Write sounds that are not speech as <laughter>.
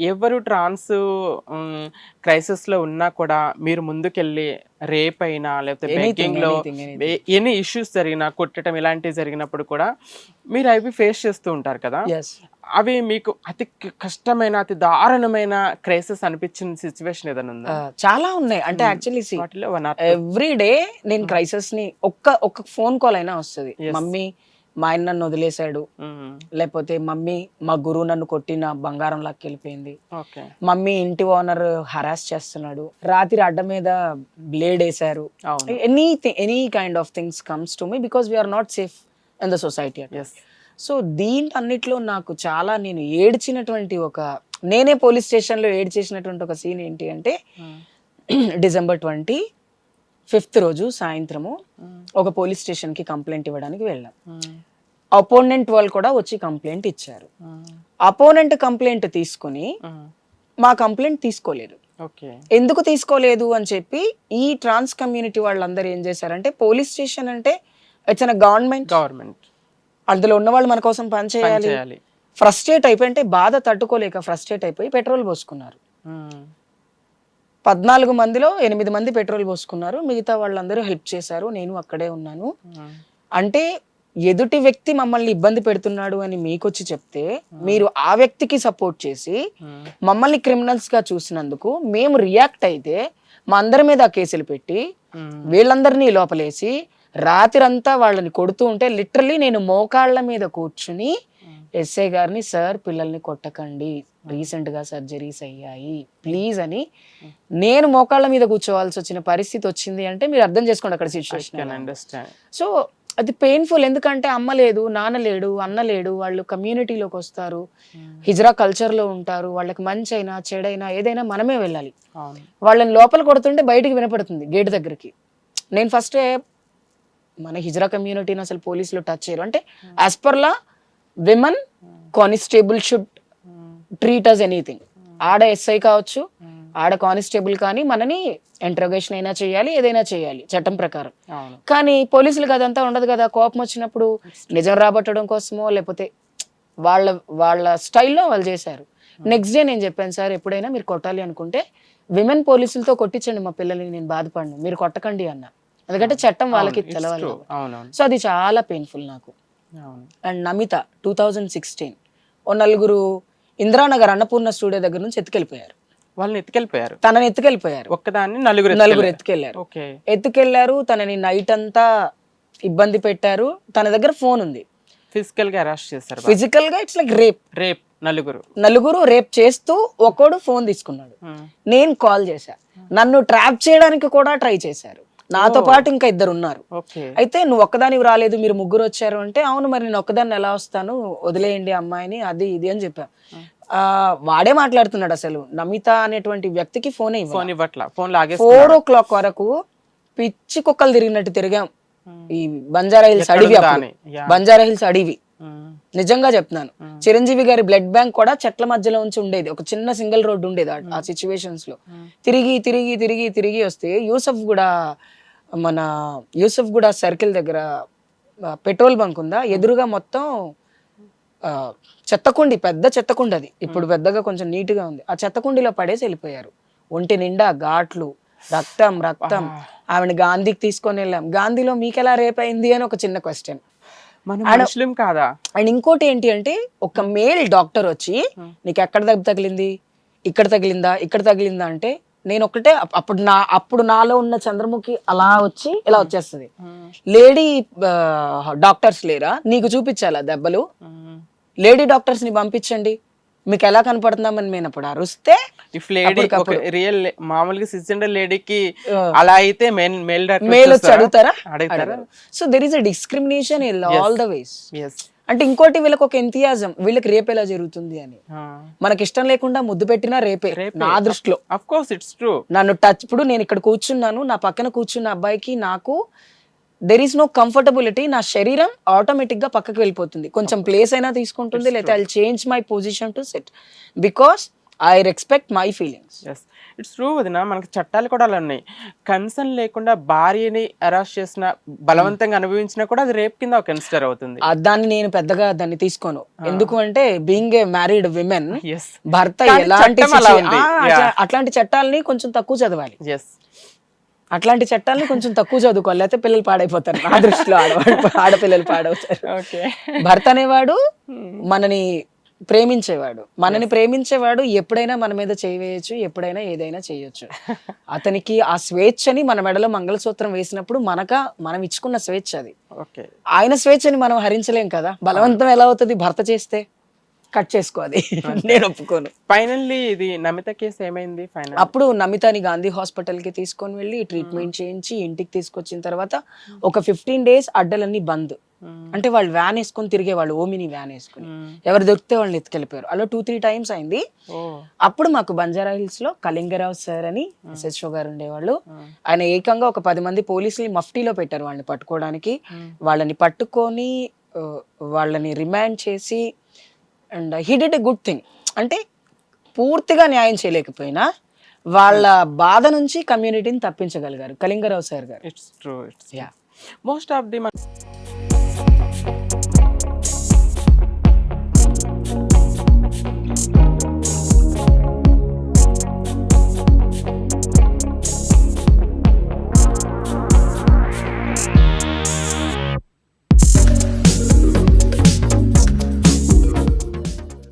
ఎవరు ట్రాన్స్ క్రైసిస్లో ఉన్నా కూడా మీరు ముందుకెళ్ళి రేప్ అయినా లేకపోతే బెగ్గింగ్లో. ఎన్ని ఇష్యూస్ జరిగినా కొట్టడం ఇలాంటివి జరిగినప్పుడు కూడా మీరు అవి ఫేస్ చేస్తూ ఉంటారు కదా? అవి మీకు అతి కష్టమైన అతి దారుణమైన క్రైసిస్ అనిపించిన సిచ్యువేషన్ ఏదైనా ఉందా? చాలా ఉన్నాయి. అంటే యాక్చువల్లీ వాటిలో వన్ ఆర్ ఎవ్రీ డే నేను క్రైసిస్ని ఒక్క ఒక్క ఫోన్ కాల్ అయినా వస్తుంది. మమ్మీ మా ఆయన నన్ను వదిలేశాడు. లేకపోతే మమ్మీ మా గురువు నన్ను కొట్టిన బంగారం లాక్కి వెళ్ళిపోయింది ఓకే. మమ్మీ ఇంటి ఓనర్ హరాస్ చేస్తున్నాడు. రాత్రి అడ్డ మీద బ్లేడ్ వేశారు. Anything any kind of things comes to me because we are not safe in the society so didn't అన్నిట్లో నాకు చాలా నేను ఏడ్చినటువంటి ఒక నేనే పోలీస్ స్టేషన్లో ఏడ్చేసినటువంటి ఒక సీన్ ఏంటి అంటే డిసెంబర్ ట్వంటీ ఫిఫ్త్ రోజు సాయంత్రము ఒక పోలీస్ స్టేషన్కి కంప్లైంట్ ఇవ్వడానికి వెళ్ళాం. అపోనెంట్ వాళ్ళు కూడా వచ్చి కంప్లైంట్ ఇచ్చారు. అపోనెంట్ కంప్లైంట్ తీసుకుని మా కంప్లైంట్ తీసుకోలేదు. ఓకే. ఎందుకు తీసుకోలేదు అని చెప్పి ఈ ట్రాన్స్ కమ్యూనిటీ వాళ్ళందరూ ఏం చేశారంటే పోలీస్ స్టేషన్ అంటే ఇట్స్ అన్ గవర్నమెంట్ గవర్నమెంట్. అందులో ఉన్న వాళ్ళు మన కోసం పని చేయాలి. చేయాలి ఫ్రస్ట్రేట్ అయిపోయి అంటే బాధ తట్టుకోలేక ఫ్రస్ట్రేట్ అయిపోయి పెట్రోల్ పోసుకున్నారు. పద్నాలుగు మందిలో ఎనిమిది మంది పెట్రోల్ పోసుకున్నారు. మిగతా వాళ్ళందరూ హెల్ప్ చేశారు. నేను అక్కడే ఉన్నాను. అంటే ఎదుటి వ్యక్తి మమ్మల్ని ఇబ్బంది పెడుతున్నాడు అని మీకొచ్చి చెప్తే మీరు ఆ వ్యక్తికి సపోర్ట్ చేసి మమ్మల్ని క్రిమినల్స్గా చూసినందుకు మేము రియాక్ట్ అయితే మా అందరి మీద ఆ కేసులు పెట్టి వీళ్ళందరినీ లోపలేసి రాత్రంతా వాళ్ళని కొడుతూ ఉంటే లిటరలీ నేను మోకాళ్ళ మీద కూర్చుని ఎస్ఐ గారిని సార్ పిల్లల్ని కొట్టకండి. రీసెంట్గా సర్జరీస్ అయ్యాయి. ప్లీజ్ అని నేను మోకాళ్ళ మీద కూర్చోవాల్సి వచ్చిన పరిస్థితి వచ్చింది అంటే మీరు అర్థం చేసుకోండి అక్కడ సిచ్యువేషన్ సో అది పెయిన్ఫుల్ ఎందుకంటే అమ్మ లేదు నాన్న లేడు అన్న లేడు వాళ్ళు కమ్యూనిటీలోకి వస్తారు. హిజ్రా కల్చర్లో ఉంటారు వాళ్ళకి మంచి అయినా చెడైనా ఏదైనా మనమే వెళ్ళాలి. వాళ్ళని లోపల కొడుతుంటే బయటికి వినపడుతుంది గేట్ దగ్గరికి. నేను ఫస్టే మన హిజ్రా కమ్యూనిటీని అసలు పోలీసులు టచ్ చేయరు. అంటే as per law women constable should treat us anything ఆడ ఎస్ఐ కావచ్చు ఆడ కానిస్టేబుల్ కానీ మనని ఇంట్రోగేషన్ అయినా చేయాలి ఏదైనా చేయాలి చట్టం ప్రకారం. కానీ పోలీసులకు అదంతా ఉండదు కదా కోపం వచ్చినప్పుడు నిజం రాబట్టడం కోసమో లేకపోతే వాళ్ళ వాళ్ళ స్టైల్లో వాళ్ళు చేశారు. నెక్స్ట్ డే నేను చెప్పాను సార్ ఎప్పుడైనా మీరు కొట్టాలి అనుకుంటే విమెన్ పోలీసులతో కొట్టించండి మా పిల్లల్ని నేను బాధపడను మీరు కొట్టకండి అన్న. ఎందుకంటే చట్టం వాళ్ళకి తెలవాలి సో అది చాలా పెయిన్ఫుల్ నాకు. And Namitha two thousand sixteen ఓ నలుగురు ఇందిరానగర్ అన్నపూర్ణ స్టూడియో దగ్గర నుంచి ఎత్తుకెళ్ళిపోయారు. వాళ్ళని ఎత్తుకెళ్ళిపోయారు. తనని ఎత్తుకెళ్ళిపోయారు. ఒక్కదాన్ని నలుగురు నలుగురు ఎత్తుకెళ్ళారు ఎత్తుకెళ్ళారు తనని నైట్ అంతా ఇబ్బంది పెట్టారు. తన దగ్గర ఫోన్ ఉంది. ఫిజికల్గా అరెస్ట్ చేశారు ఫిజికల్గా ఇట్స్ లైక్ రేప్ రేప్ నలుగురు. నలుగురు రేప్ చేస్తూ ఒకడు ఫోన్ తీసుకున్నాడు. నేను కాల్ చేశా. నన్ను ట్రాప్ చేయడానికి కూడా ట్రై చేశారు. నాతో పాటు ఇంకా ఇద్దరు ఉన్నారు. అయితే నువ్వు ఒక్కదానివి రాలేదు మీరు ముగ్గురు వచ్చారు అంటే అవును మరి నేను ఒక్కదాన్ని ఎలా వస్తాను? వదిలేయండి అమ్మాయిని అది ఇది అని చెప్పా. ఆ, వాడే మాట్లాడుతున్నాడు అసలు. నమిత అనేటువంటి వ్యక్తికి ఫోనే ఫోన్ ఇవ్వట్లా. ఫోన్ లాగేసి ఫోర్ ఓ క్లాక్ వరకు పిచ్చి కుక్కలు తిరిగినట్టు తిరిగాం. ఈ బంజారా హిల్స్ అడవి. బంజారా హిల్స్ అడవి. నిజంగా చెప్తున్నాను. చిరంజీవి గారి బ్లడ్ బ్యాంక్ కూడా చెట్ల మధ్యలో ఉంచి ఉండేది. ఒక చిన్న సింగిల్ రోడ్ ఉండేది ఆ- సిచ్యువేషన్స్లో. తిరిగి తిరిగి తిరిగి తిరిగి వస్తే యూసఫ్ కూడా మన యూసఫ్ కూడా సర్కిల్ దగ్గర పెట్రోల్ బంక్ ఉందా? ఎదురుగా మొత్తం చెత్తకుండి పెద్ద చెత్తకుండి అది ఇప్పుడు పెద్దగా కొంచెం నీట్గా ఉంది. ఆ చెత్తకుండిలో పడేసి వెళ్ళిపోయారు. ఒంటి నిండా ఘాట్లు రక్తం రక్తం. ఆవిడ గాంధీకి తీసుకొని వెళ్ళాం. గాంధీలో మీకెలా రేపైంది అని ఒక చిన్న క్వశ్చన్ ముస్లిం కాదా? అండ్ ఇంకోటి ఏంటి అంటే ఒక మేల్ డాక్టర్ వచ్చి నీకు ఎక్కడ దెబ్బ తగిలింది? ఇక్కడ తగిలిందా? ఇక్కడ తగిలిందా? అంటే నేను ఒకటే అప్- అప్పుడు నా అప్పుడు నాలో ఉన్న చంద్రముఖి అలా వచ్చి ఇలా వచ్చేస్తుంది. లేడీ డాక్టర్స్ లేరా? నీకు చూపించాలా దెబ్బలు? లేడీ డాక్టర్స్ని పంపించండి. మీకు ఎలా కనపడుతున్నామని నేను అప్పుడు అరుస్తే ఇఫ్ లేడీ రియల్ మామూలుగా సిస్జెండర్ లేడీకి అలా అయితే మెయిన్ మేల్ మేల్ వచ్చి అడుగుతారా? అడుగుతారా? So there is a discrimination in all the ways అంటే ఇంకోటి వీళ్ళకి ఒక ఎంతియాజం వీళ్ళకి రేపు ఎలా జరుగుతుంది అని. మనకి ఇష్టం లేకుండా ముద్దు పెట్టినా రేపే నా దృష్టిలో. అఫ్ కోర్స్ ఇట్స్ ట్రూ నన్ను టచ్ ఇప్పుడు నేను ఇక్కడ కూర్చున్నాను నా పక్కన కూర్చున్న అబ్బాయికి నాకు దెర్ ఈస్ నో కంఫర్టబిలిటీ నా శరీరం ఆటోమేటిక్గా పక్కకి వెళ్ళిపోతుంది. కొంచెం ప్లేస్ అయినా తీసుకుంటుంది లేకపోతే I change my position to set because I respect my feelings it's true వదిన. మనకి చట్టాలు కూడా అలా ఉన్నాయి. కన్సర్న్ లేకుండా భార్యని అరెస్ట్ చేసిన బలవంతంగా అనుభవించినా కూడా అది రేప్ కింద కన్సిడర్ అవుతుంది. దాన్ని నేను పెద్దగా దాన్ని తీసుకోను. ఎందుకు అంటే బీయింగ్ ఏ మ్యారీడ్ విమెన్ భర్త ఎలాంటి అట్లాంటి చట్టాలని కొంచెం తక్కువ చదవాలి. అట్లాంటి చట్టాలని కొంచెం తక్కువ చదువుకోవాలి. లేకపోతే పిల్లలు పాడైపోతారు. నా దృష్టిలో ఆడవాడు ఆడపిల్లలు పాడవుతారు. భర్త అనేవాడు మనని ప్రేమించేవాడు. మనని ప్రేమించేవాడు ఎప్పుడైనా మన మీద చేయవేయచ్చు ఎప్పుడైనా ఏదైనా చేయొచ్చు. <laughs> అతనికి ఆ స్వేచ్ఛని మన మెడలో మంగళసూత్రం వేసినప్పుడు మనక మనం ఇచ్చుకున్న స్వేచ్ఛ అది. ఓకే. ఆయన స్వేచ్ఛని మనం హరించలేం కదా. బలవంతం ఎలా అవుతుంది భర్త చేస్తే? కట్ చేసుకో అది. <laughs> నేను ఒప్పుకోను. ఫైనల్లీ ఇది నమిత కేసు ఏమైంది? ఫైనల్ అప్పుడు నమితాని గాంధీ హాస్పిటల్కి తీసుకొని వెళ్ళి ట్రీట్మెంట్ చేయించి ఇంటికి తీసుకొచ్చిన తర్వాత ఒక ఫిఫ్టీన్ డేస్ అడ్డలన్నీ బంద్. అంటే వాళ్ళు వ్యాన్ వేసుకొని తిరిగేవాళ్ళు ఓమిని వ్యాన్ వేసుకుని. ఎవరు దొరికితే వాళ్ళని ఎత్తుకెళ్ళిపోయారు. అలా టూ త్రీ టైమ్స్ అయింది. అప్పుడు మాకు బంజారా హిల్స్లో కళింగరావు సార్ అని ఎస్హెచ్ఓ గారు ఉండేవాళ్ళు. ఆయన ఏకంగా ఒక పది మంది పోలీసులు మఫ్టీలో పెట్టారు వాళ్ళని పట్టుకోవడానికి. వాళ్ళని పట్టుకొని వాళ్ళని రిమాండ్ చేసి and he did a good thing అంటే పూర్తిగా న్యాయం చేయలేకపోయినా వాళ్ళ బాధ నుంచి కమ్యూనిటీని తప్పించగలిగారు. కళింగరావు సార్ గారు. It's true it's Yeah. Most of the